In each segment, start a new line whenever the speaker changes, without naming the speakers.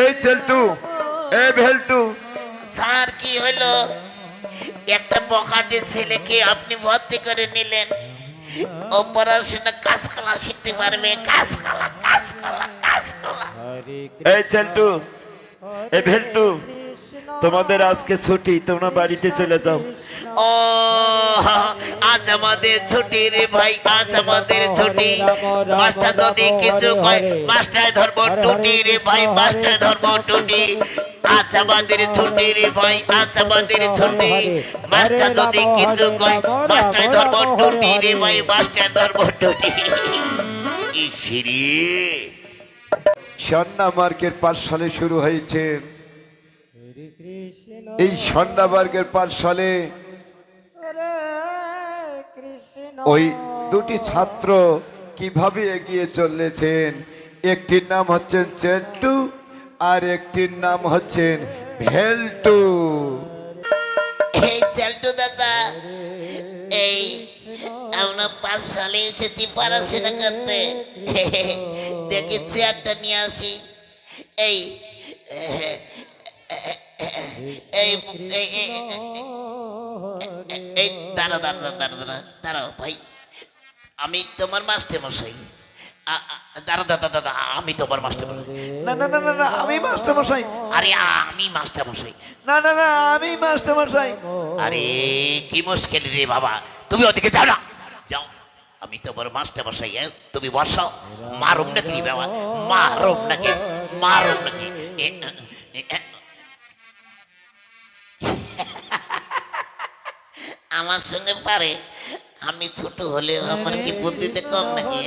এই চেলটু এ ভেলটু
স্যার কি হলো একটা বকাটে ছেলেকে আপনি ভর্তি করে নিলেন ও পড়াশোনা কাজ কলা শিখতে পারবে কাজ কলা কাজ কলা কাজ কলা
এই চেলটু এ ভেলটু তোমাদের আজকে ছুটি তোমরা বাড়িতে চলে যাও
ও আজ আমাদের ছুটি রে ভাই আজ আমাদের ছুটি মাস্টার যদি কিছু কয় মাস্টার ধর্ম টুটি রে ভাই মাস্টার ধর্ম টুটি আজ আমাদের ছুটি রে ভাই আজ আমাদের ছুটি মাস্টার যদি কিছু কয় মাস্টার ধর্ম টুটি রে ভাই মাস্টার ধর্ম টুটি ইসিরি
সন্না মার্কেট পাঁচ সালে শুরু হয়েছে এই সন্ধ্যাবর্গের পাঠশালে ওই দুটি ছাত্র কিভাবে এগিয়ে চলেছেন একটির নাম হচ্ছেন চেন্টু আর একটির নাম হচ্ছেন ভেলটু
দাদা এই আমরা এসেছি দেখি চেয়ারটা নিয়ে আসি এই এই এই দাঁড়া দাঁড়া দাঁড়া দাঁড়া ভাই আমি তোমার মাস্টার মশাই দাদা দাদা আমি তোমার মাস্টার মশাই
না না না না না আমি মাস্টার মশাই
আরে আমি মাস্টার মশাই
না না না আমি মাস্টার মশাই
আরে কি মুশকিল রে বাবা তুমি ওদিকে যাও না যাও আমি তোমার মাস্টার মশাই তুমি বসাও মারুম নাকি বাবা মারুম নাকি মারুম নাকি আমার সঙ্গে পারে আমি ছোট হলেও আমার কি বুদ্ধিতে কম নাকি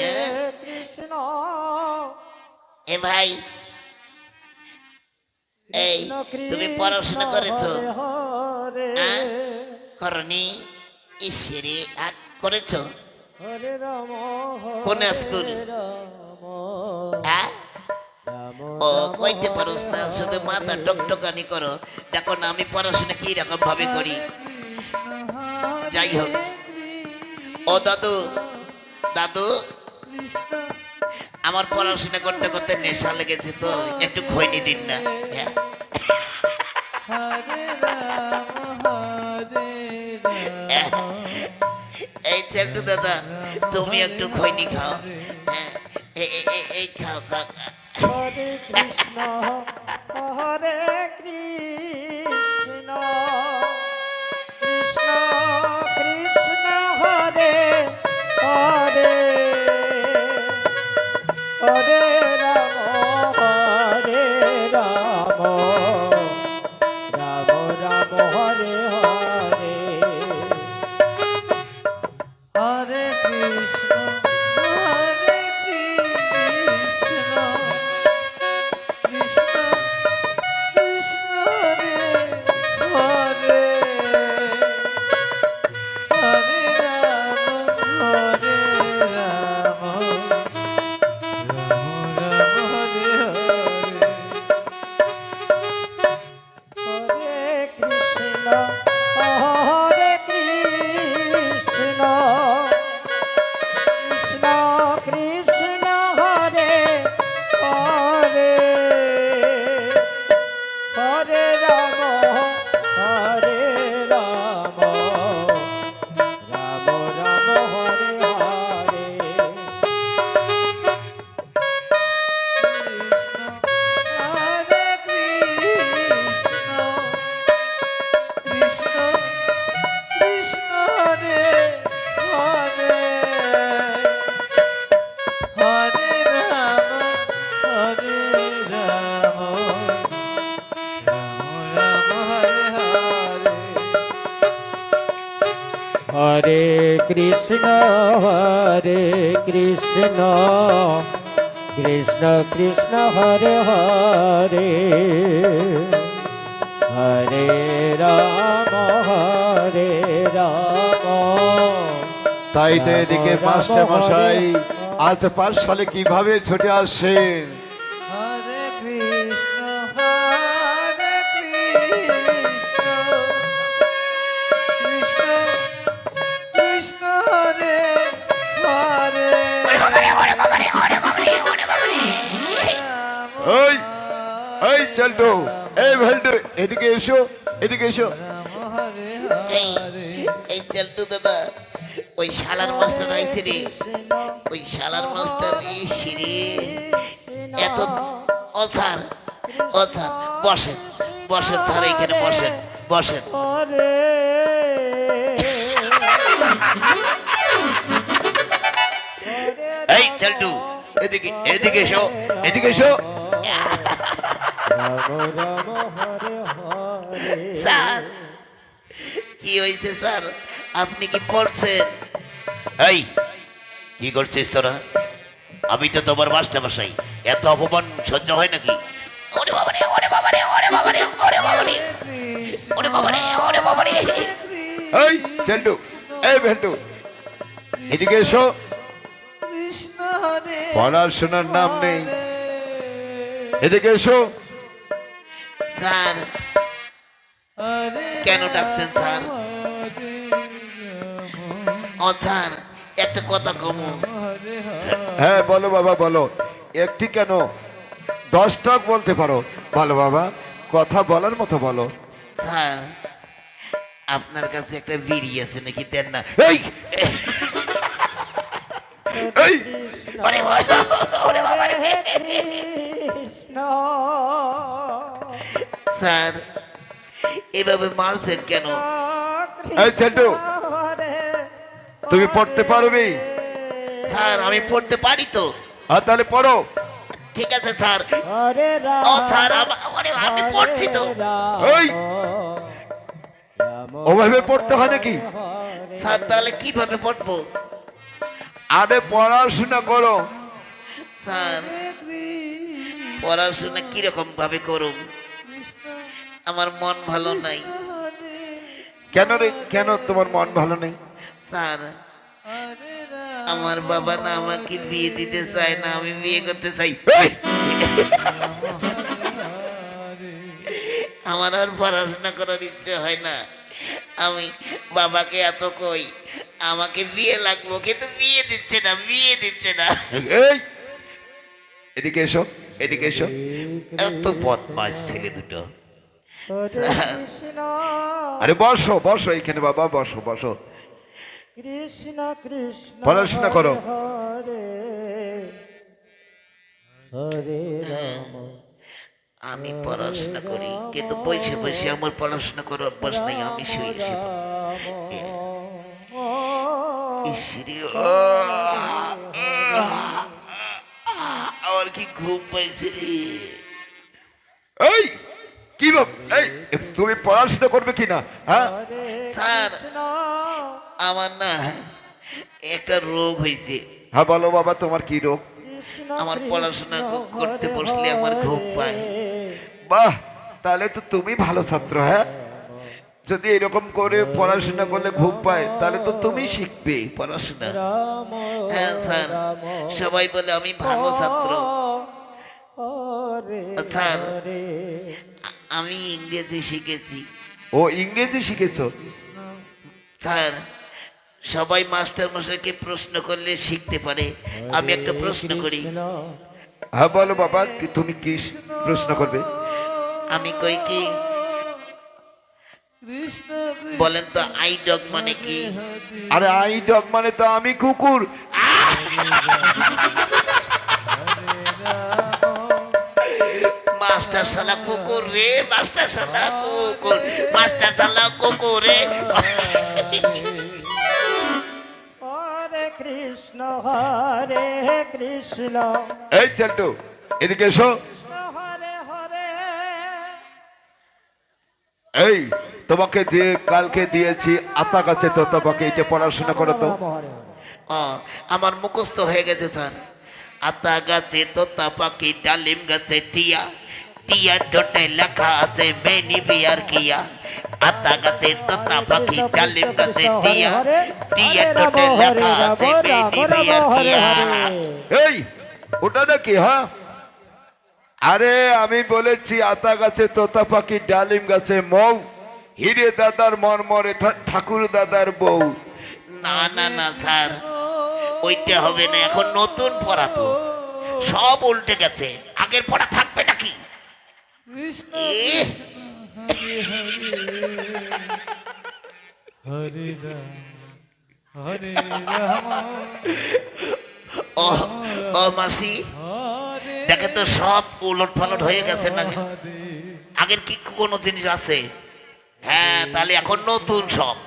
এ ভাই এই তুমি পড়াশোনা করেছো করনি ঈশ্বরে আগ করেছো কোন স্কুল ও কইতে পারোস না শুধু মাথা টকটকানি করো দেখো না আমি পড়াশোনা কি রকম ভাবে করি যাই হোক ও দাদু দাদু আমার পড়াশোনা করতে করতে নেশা লেগেছে তো একটু খৈনি দিন না হ্যাঁ। এই চাকু দাদা তুমি একটু খৈনি খাও হ্যাঁ এই খাও খাও কৃষ্ণ
হরে কৃষ্ণ কৃষ্ণ কৃষ্ণ হরে হরে হরে রাম হরে রাম
তাই তো এদিকে মাস্টার মশাই আজ পাঠশালে কিভাবে ছুটে আসছেন চলটু এই ভেলটু এদিকে এসো এদিকে এসো
এই চলটু দাদা ওই শালার মাস্টার আইছে রে ওই শালার মাস্টার এসে রে এত অসার অসার বসেন বসেন স্যার এখানে বসেন বসেন এই চলটু এদিকে এদিকে এসো এদিকে এসো স্যার কি হয়েছে স্যার আপনি কি করছেন এই কি করছিস তোরা আমি তো তোমার মাস্টার মশাই এত অপমান সহ্য হয় নাকি ওরে বাবারে
এদিকে এসো পড়াশোনার নাম নেই এদিকে এসো
স্যার কেন ডাকছেন স্যার ও স্যার একটা কথা কম
হ্যাঁ বলো বাবা বলো একটি কেন দশটা বলতে পারো ভালো বাবা কথা বলার মতো বলো
স্যার আপনার কাছে একটা বিড়ি আছে নাকি দেন না এই কৃষ্ণ স্যার এভাবে মারছেন কেন
এই চান্ডু তুমি পড়তে পারবে
স্যার আমি পড়তে পারি তো আর
হ্যাঁ, তাহলে পড়ো
ঠিক আছে স্যার ও স্যার আমি পড়ছি তো
ওই ওভাবে পড়তে হয় নাকি
স্যার তাহলে কিভাবে পড়বো
আরে পড়াশোনা করো
স্যার পড়াশোনা কিরকম ভাবে করুন আমার মন ভালো নাই
কেন রে কেন তোমার মন ভালো নাই
স্যার আমার বাবা না আমাকে বিয়ে দিতে চায় না আমি বিয়ে করতে চাই আমার আর পড়াশোনা করার ইচ্ছে হয় না আমি বাবাকে এত কই আমাকে বিয়ে লাগবো কিন্তু বিয়ে দিচ্ছে না বিয়ে দিচ্ছে না
এদিকে এসো এদিকে এসো
এত পথ পাশ ছেলে দুটো
আরে বসো বসো এইখানে বাবা বসো বসো কৃষ্ণ কৃষ্ণ পড়াশোনা করো
আমি পড়াশোনা করি কিন্তু বসে বসে আমার পড়াশোনা করো অভ্যাস নাই আমি শুয়েছি আমার কি ঘুম পাইছি রে
এই কি এই তুমি পড়াশোনা করবে কি না হ্যাঁ
স্যার আমার না একটা রোগ হয়েছে
হ্যাঁ বলো বাবা তোমার কি রোগ
আমার পড়াশোনা করতে বসলে আমার ঘুম পায়
বাহ তাহলে তো তুমি ভালো ছাত্র হ্যাঁ যদি এরকম করে পড়াশোনা করলে ঘুম পায় তাহলে তো তুমি শিখবে পড়াশোনা
হ্যাঁ স্যার সবাই বলে আমি ভালো ছাত্র স্যার আমি ইংরেজি শিখেছি
ও ইংরেজি শিখেছো
স্যার সবাই মাস্টার মশাইকে প্রশ্ন করলে শিখতে পারে আমি একটা প্রশ্ন করি
হ্যাঁ বলো বাবা কি তুমি কি প্রশ্ন করবে
আমি কই কি বলেন তো আই ডগ মানে কি
আরে আই ডগ মানে তো আমি কুকুর
মাস্টার সালা কুকুর রে মাস্টার সালা কুকুর মাস্টার সালা কুকুর রে হরে
কৃষ্ণ হরে কৃষ্ণ এই চলটু এদিকে এসো হরে হরে এই তোমাকে যে কালকে দিয়েছি আতা গাছে তো তোমাকে এটা পড়াশোনা করো তো
আমার মুখস্থ হয়ে গেছে স্যার আতা গাছে তো পাখি ডালিম গাছে টিয়া টিয়ার ঠোঁটে লেখা আছে বেনি বিয়ার কিয়া আতা গাছে তোতা পাখি ডালিম গাছে টিয়া টিয়ার ঠোঁটে লেখা আছে
বেনি বিয়ার কিয়া এই ওটা নাকি হ্যাঁ আরে আমি বলেছি আতা গাছে তোতা পাখি ডালিম গাছে মৌ হিরে দাদার মর্মরে ঠাকুর দাদার বউ
না না না স্যার ওইটা হবে না এখন নতুন পড়া তো সব উল্টে গেছে আগের পড়া থাকবে নাকি দেখে তো সব উলট পালট হয়ে গেছে না আগের কি কোনো জিনিস আছে হ্যাঁ তাহলে এখন নতুন সব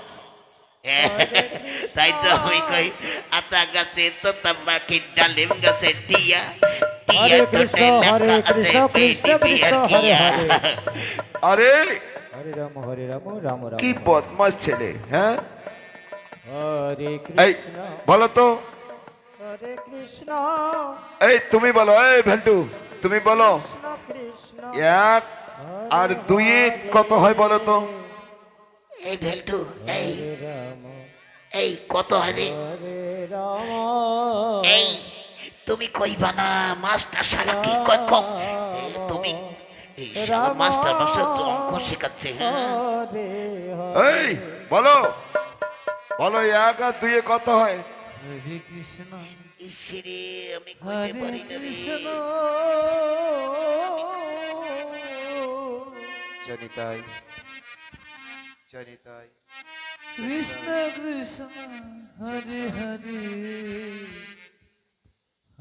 তাই তো আমি কই আতা গাছে তো তাম্বাকির ডালিম
গাছে টিয়া আরে কি বদমাস ছেলে হ্যাঁ হরে বলো তো হরে কৃষ্ণ এই তুমি বলো এই ভেন্টু তুমি বলো এক আর দুই কত হয় বলো তো
এই ভেন্টু এই এই কত হয় রে এই তুমি কইবা না মাস্টার সারা কি কয় কম তুমি এই সারা মাস্টার মাস্টার তো অঙ্ক শেখাচ্ছে হ্যাঁ?
এই বলো বলো এক আর দুয়ে কত হয়
হরে কৃষ্ণ
ঈশ্বরে আমি কইতে পারি না রে
জনিতাই
জনিতাই কৃষ্ণ কৃষ্ণ হরে হরে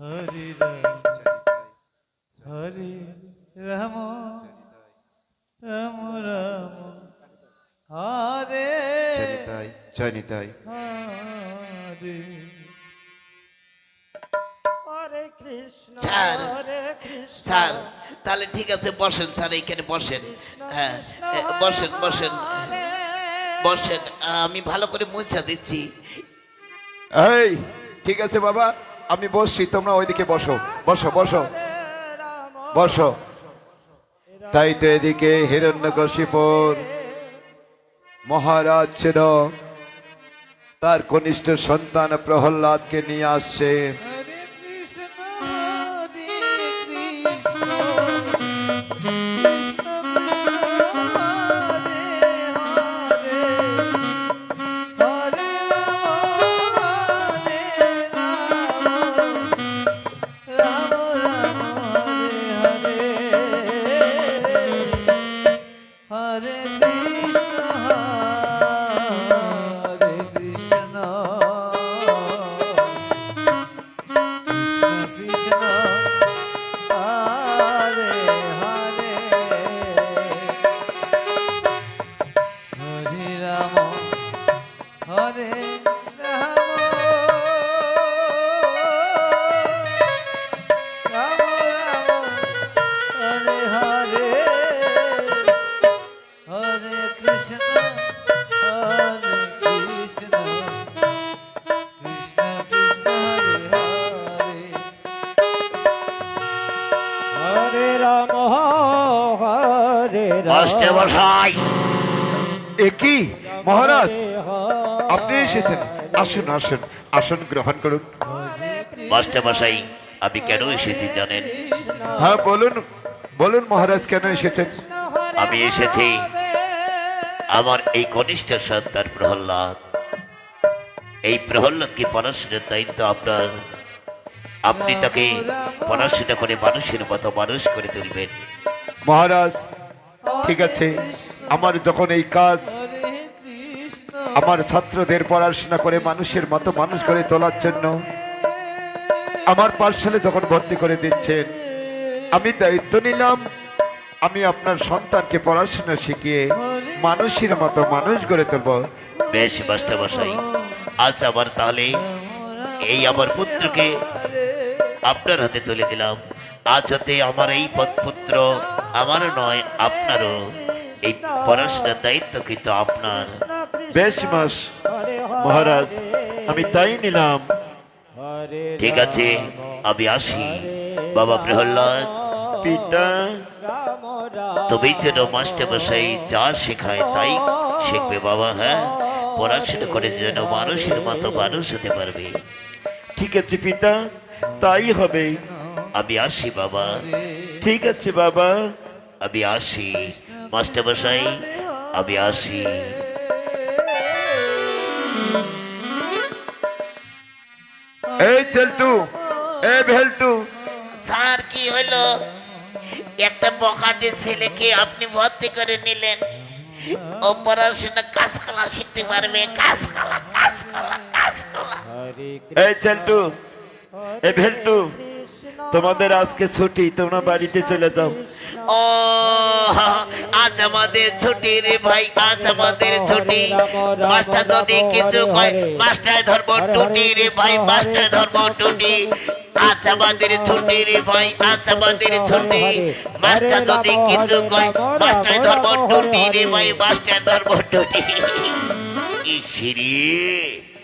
হরি রাম হরি রাম রাম রাম হরে
জনিতাই জনিতাই
হরে স্যার স্যার তাহলে ঠিক আছে বসেন স্যার এইখানে বসেন হ্যাঁ, হ্যাঁ বসেন বসেন বসেন আমি ভালো করে মুছা দিচ্ছি
এই ঠিক আছে বাবা আমি বসছি তোমরা ওইদিকে বসো বসো বসো বসো তাই তো এদিকে হিরণ্যকশিপুর মহারাজ ছিল তার কনিষ্ঠ সন্তান প্রহ্লাদকে নিয়ে আসছে
মাস্টার মশাই
কি মহারাজ আপনি এসেছেন আসুন আসুন আসন গ্রহণ করুন
মাস্টার আমি কেন এসেছি জানেন
হ্যাঁ বলুন বলুন মহারাজ কেন এসেছেন
আমি এসেছি আমার এই কনিষ্ঠ সন্তান প্রহ্লাদ এই প্রহ্লাদকে পড়াশোনার দায়িত্ব আপনার আপনি তাকে পড়াশোনা করে মানুষের মতো মানুষ করে তুলবেন
মহারাজ ঠিক আছে আমার যখন এই কাজ আমার ছাত্রদের পড়াশোনা করে মানুষের মতো মানুষ করে তোলার জন্য আমার পার্সেলে যখন ভর্তি করে দিচ্ছেন আমি দায়িত্ব নিলাম আমি আপনার সন্তানকে পড়াশোনা শিখিয়ে মানুষের মতো মানুষ গড়ে তুলব
বেশ মাস্টার বসাই আজ আমার তাহলে এই আমার পুত্রকে আপনার হাতে তুলে দিলাম আজ হাতে আমার এই পুত্র আমার নয় আপনারও এই পড়াশোনার দায়িত্ব কিন্তু আপনার
বেশ মাস মহারাজ আমি তাই নিলাম
ঠিক আছে আমি আসি বাবা প্রহ্লাদ পিতা তুমি যেন মাস্টার মশাই যা শেখায় তাই শিখবে বাবা হ্যাঁ পড়াশোনা করে যেন মানুষের মতো মানুষ হতে পারবে
ঠিক আছে পিতা তাই হবে
আমি আসি বাবা
ঠিক আছে বাবা
আমি আসি মাস্টারমশাই আমি আসি
এই চেলটু এ ভেলটু
স্যার কি হলো একটা বকাটে ছেলেকে আপনি ভর্তি করে নিলেন অপারেশনে কাজ কলা শিখতে পারবে কাজ কলা কাজ কলা কাজ কলা
এই চেন্টু এ ভেন্টু তোমাদের আজকে ছুটি তোমরা বাড়িতে চলে যাও
ও আজ আমাদের ছুটি রে ভাই আজ আমাদের ছুটি মাস্টার যদি কিছু কয় মাস্টার ধর্ম টুটি রে ভাই মাস্টার ধর্ম টুটি আচ্ছা বান্দির ছুটি রে ভাই আচ্ছা বান্দির ছুটি মাস্টার যদি কিছু কয় মাস্টার ধর্ম টুটি রে ভাই মাস্টার ধর্ম টুটি ইসিরে